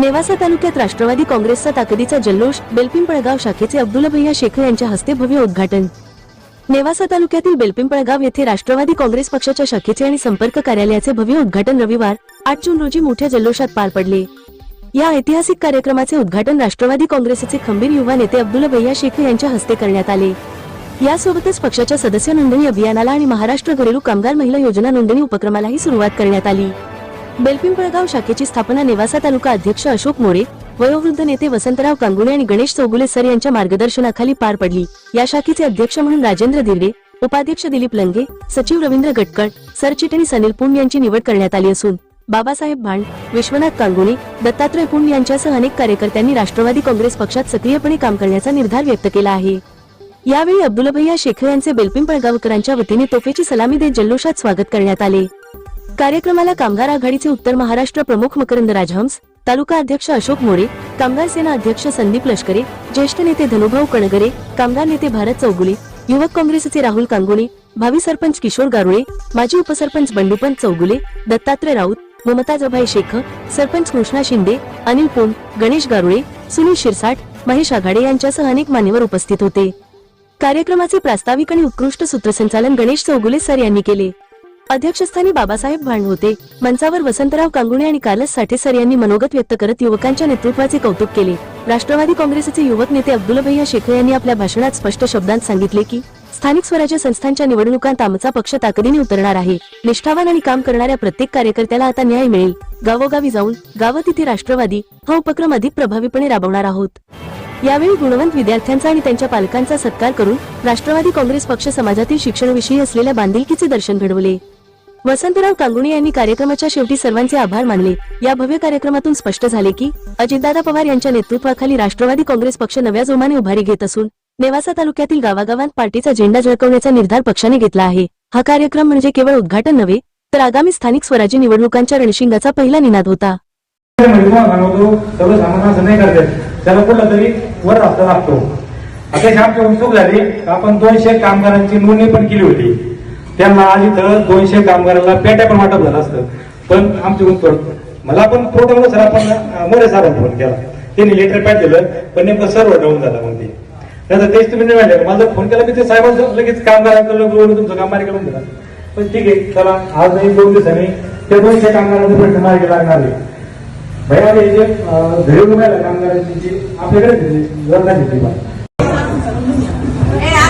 नेवासा तालुक्यात राष्ट्रवादी काँग्रेसचा ताकदीचा जल्लोष बेलपिंपळगाव शाखेचे अब्दुल भैया शेख यांच्या हस्ते भव्य उद्घाटन. नेवासा तालुक्यातील बेलपिंपळगाव येथे राष्ट्रवादी काँग्रेस पक्षाच्या शाखेचे आणि संपर्क कार्यालयाचे भव्य उद्घाटन रविवार आठ जून रोजी मोठ्या जल्लोषात पार पडले. या ऐतिहासिक कार्यक्रमाचे उद्घाटन राष्ट्रवादी काँग्रेसचे खंबीर युवा नेते अब्दुल भैया शेख यांच्या हस्ते करण्यात आले. यासोबतच पक्षाच्या सदस्य नोंदणी अभियानाला आणि महाराष्ट्र घरेलू कामगार महिला योजना नोंदणी उपक्रमालाही सुरुवात करण्यात आली. बेलपिंपळगाव शाखेची स्थापना नेवासा तालुका अध्यक्ष अशोक मोरे वयोवृद्ध नेते वसंतराव कांगुणे आणि गणेश चौगुले सर यांच्या मार्गदर्शनाखाली पार पडली. या शाखेचे अध्यक्ष म्हणून राजेंद्र दिर्डे उपाध्यक्ष दिलीप लंगे सचिव रवींद्र गटकळ सरचिटणीस अनिल पुंड यांची निवड करण्यात आली असून बाबासाहेब भांड विश्वनाथ कांगुणे दत्तात्रय पुंड यांच्यासह अनेक कार्यकर्त्यांनी राष्ट्रवादी काँग्रेस पक्षात सक्रियपणे काम करण्याचा निर्धार व्यक्त केला आहे. यावेळी अब्दुल भैया शेख यांचे बेलपिंपळगावकरांच्या वतीने तोफेची सलामी देत जल्लोषात स्वागत करण्यात आले. कार्यक्रमाला कामगार आघाडीचे उत्तर महाराष्ट्र प्रमुख मकरंद राजहंस तालुका अध्यक्ष अशोक मोरे कामगार सेना अध्यक्ष संदीप लष्करे ज्येष्ठ नेते धनुभाऊ कणगरे कामगार नेते भारत चौगुले युवक काँग्रेसचे राहुल कांगोणे भावी सरपंच किशोर गारुळे माजी उपसरपंच बंडूपंत चौगुले दत्तात्रय राऊत ममताज अभाई शेख सरपंच कृष्णा शिंदे अनिल पुन गणेश गारुळे सुनील शिरसाट महेश आघाडे यांच्यासह अनेक मान्यवर उपस्थित होते. कार्यक्रमाचे प्रास्ताविक आणि उत्कृष्ट सूत्रसंचालन गणेश चौगुले सर यांनी केले. अध्यक्षस्थानी बाबासाहेब भांड होते. मंचावर वसंतराव कांगुणे आणि कार्लस साठे सर यांनी मनोगत व्यक्त करत युवकांच्या नेतृत्वाचे कौतुक केले. राष्ट्रवादी काँग्रेसचे युवक नेते अब्दुल भैया यांनी आपल्या भाषणात स्पष्ट शब्दांत सांगितले की स्थानिक स्वराज्य संस्थांच्या निवडणुकांत आमचा पक्ष ताकदीने उतरणार आहे. निष्ठावान आणि काम करणाऱ्या प्रत्येक कार्यकर्त्याला आता न्याय मिळेल. गावोगावी जाऊन गावं तिथे राष्ट्रवादी हा उपक्रम अधिक प्रभावीपणे राबवणार आहोत. यावेळी गुणवंत विद्यार्थ्यांचा आणि त्यांच्या पालकांचा सत्कार करून राष्ट्रवादी काँग्रेस पक्ष समाजातील शिक्षणाविषयी असलेल्या बांधिलकीचे दर्शन घडवले. वसंतराव कांगुणे यांनी कार्यक्रमाच्या शेवटी सर्वांचे आभार मानले. या भव्य कार्यक्रमातून स्पष्ट झाले की अजितदादा पवार यांच्या नेतृत्वाखाली राष्ट्रवादी काँग्रेस पक्ष नव्या जोमाने उभारी घेत असून नेवासा तालुक्यातील गावागावात पार्टीचा झेंडा झळकवण्याचा निर्धार पक्षाने घेतला आहे. हा कार्यक्रम म्हणजे केवळ उद्घाटन नव्हे तर आगामी स्थानिक स्वराज्य निवडणुकांच्या रणशिंगाचा पहिला निनाद होता. आपण दोनशे कामगारांची नोंदणी पण केली होती. त्यांना आज इथं दोनशे कामगारांना पेट्या पण वाटप झालं असतं. पण आमची गुंतवण मला पण प्रोटोकॉल सर आपण मोरे साहेबांना फोन केला. त्यांनी लेटर पॅक दिलं पण नेमकं सर्व डाऊन झालं मग ते नंतर तेच तुम्ही नाही म्हणले माझा फोन केला मी ते साहेबांचं लगेच कामगारांकडून तुमचं काम मार्गी करून दिला पण ठीक आहे चला आज नाही दोन दिवसांनी त्या दोनशे कामगारांचा प्रश्न मार्गी लागणार आहे. भैया हे जे घरी उभ्या कामगारांची जी आपल्याकडे दिली, जोरदार दिली बा.